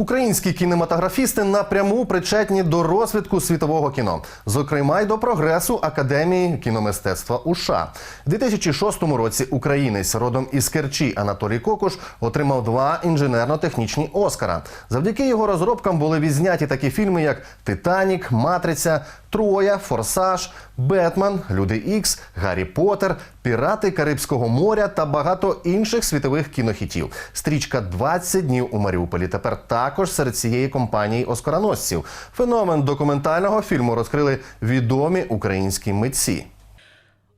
Українські кінематографісти напряму причетні до розвитку світового кіно, зокрема й до прогресу Академії кіномистецтва США. У 2006 році українець родом із Керчі Анатолій Кокуш отримав два інженерно-технічні Оскара. Завдяки його розробкам були відзняті такі фільми, як Титанік, Матриця, Троя, Форсаж, Бетмен, Люди Ікс, Гаррі Поттер, Пірати Карибського моря та багато інших світових кінохітів. Стрічка «20 днів у Маріуполі тепер також серед цієї компанії оскароносців. Феномен документального фільму розкрили відомі українські митці.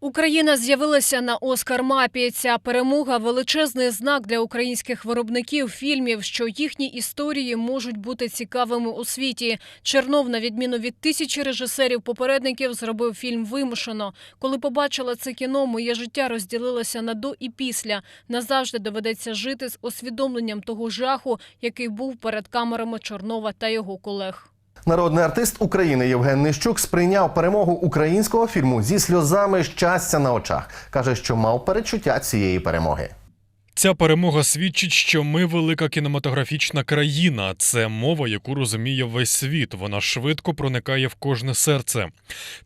Україна з'явилася на Оскар мапі. Ця перемога величезний знак для українських виробників фільмів, що їхні історії можуть бути цікавими у світі. Чернов, на відміну від тисячі режисерів-попередників, зробив фільм вимушено. Коли побачила це кіно, моє життя розділилося на до і після. Назавжди доведеться жити з усвідомленням того жаху, який був перед камерами Чорнова та його колег. Народний артист України Євген Нищук сприйняв перемогу українського фільму зі сльозами щастя на очах. каже, що мав перечуття цієї перемоги. Ця перемога свідчить, що ми велика кінематографічна країна. Це мова, яку розуміє весь світ. Вона швидко проникає в кожне серце.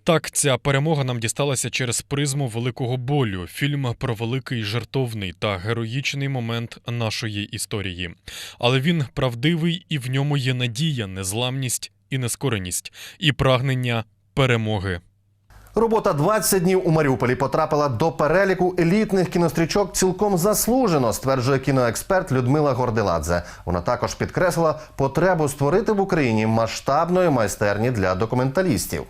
Так, ця перемога нам дісталася через призму великого болю. Фільм про великий жертовний та героїчний момент нашої історії. Але він правдивий і в ньому є надія, незламність і нескореність, і прагнення перемоги. Робота «20 днів у Маріуполі потрапила до переліку елітних кінострічок цілком заслужено, стверджує кіноексперт Людмила Горделадзе. Вона також підкреслила потребу створити в Україні масштабної майстерні для документалістів.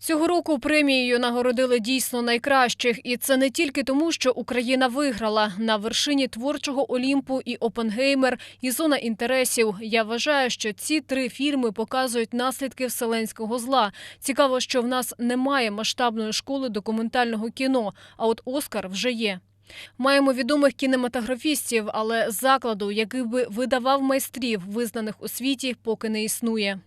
Цього року премією нагородили дійсно найкращих, і це не тільки тому, що Україна виграла на вершині творчого Олімпу і Опенгеймер, і зона інтересів. Я вважаю, що ці три фільми показують наслідки вселенського зла. Цікаво, що в нас немає масштабної школи документального кіно, а от Оскар вже є. Маємо відомих кінематографістів, але закладу, який би видавав майстрів, визнаних у світі, поки не існує.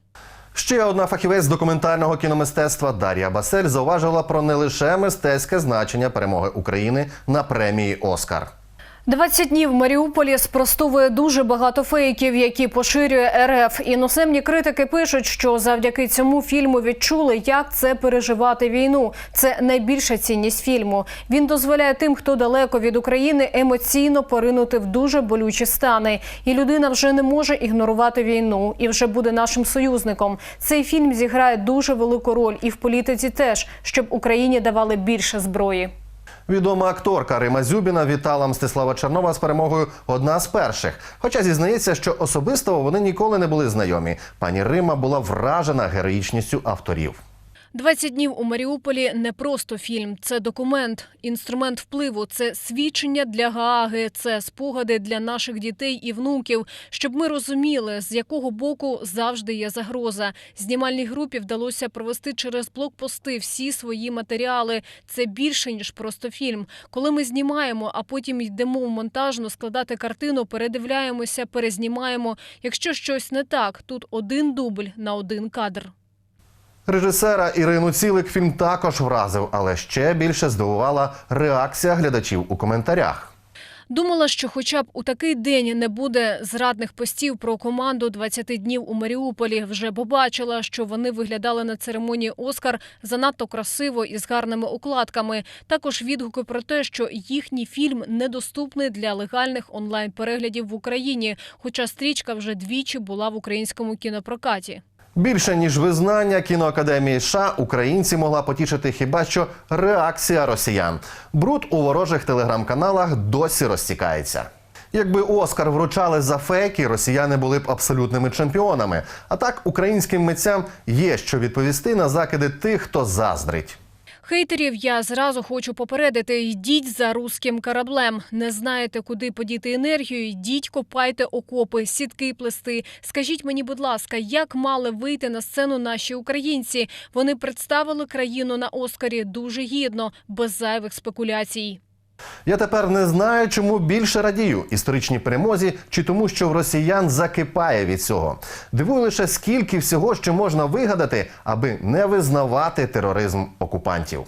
Ще одна фахівець документального кіномистецтва Дар'я Басель зауважила про не лише мистецьке значення перемоги України на премії Оскар. 20 днів Маріуполі спростовує дуже багато фейків, які поширює РФ. Іноземні критики пишуть, що завдяки цьому фільму відчули, як це переживати війну. Це найбільша цінність фільму. Він дозволяє тим, хто далеко від України, емоційно поринути в дуже болючі стани. І людина вже не може ігнорувати війну і вже буде нашим союзником. Цей фільм зіграє дуже велику роль і в політиці теж, щоб Україні давали більше зброї. Відома акторка Рима Зюбіна вітала Мстислава Чернова з перемогою одна з перших. Хоча зізнається, що особисто вони ніколи не були знайомі. Пані Рима була вражена героїчністю авторів. «20 днів у Маріуполі не просто фільм, це документ, інструмент впливу, це свідчення для Гааги, це спогади для наших дітей і внуків, щоб ми розуміли, з якого боку завжди є загроза. Знімальній групі вдалося провести через блокпости всі свої матеріали. Це більше ніж просто фільм. Коли ми знімаємо, а потім йдемо в монтажну складати картину, передивляємося, перезнімаємо. Якщо щось не так, тут один дубль на один кадр. Режисера Ірину Цілик фільм також вразив, але ще більше здивувала реакція глядачів у коментарях. Думала, що хоча б у такий день не буде зрадних постів про команду «20 днів у Маріуполі. Вже побачила, що вони виглядали на церемонії Оскар занадто красиво і з гарними укладками. Також відгуки про те, що їхній фільм недоступний для легальних онлайн-переглядів в Україні, хоча стрічка вже двічі була в українському кінопрокаті. Більше ніж визнання кіноакадемії США українці могла потішити хіба що реакція росіян. Бруд у ворожих телеграм-каналах досі розтікається. Якби Оскар вручали за фейки, росіяни були б абсолютними чемпіонами. А так українським митцям є що відповісти на закиди тих, хто заздрить. Хейтерів я зразу хочу попередити: йдіть за руським кораблем. Не знаєте, куди подіти енергію? Йдіть, копайте окопи, сітки плести. Скажіть мені, будь ласка, як мали вийти на сцену наші українці? Вони представили країну на Оскарі дуже гідно, без зайвих спекуляцій. Я тепер не знаю, чому більше радію історичній перемозі чи тому, що в росіян закипає від цього. Дивую лише скільки всього, ще можна вигадати, аби не визнавати тероризм окупантів.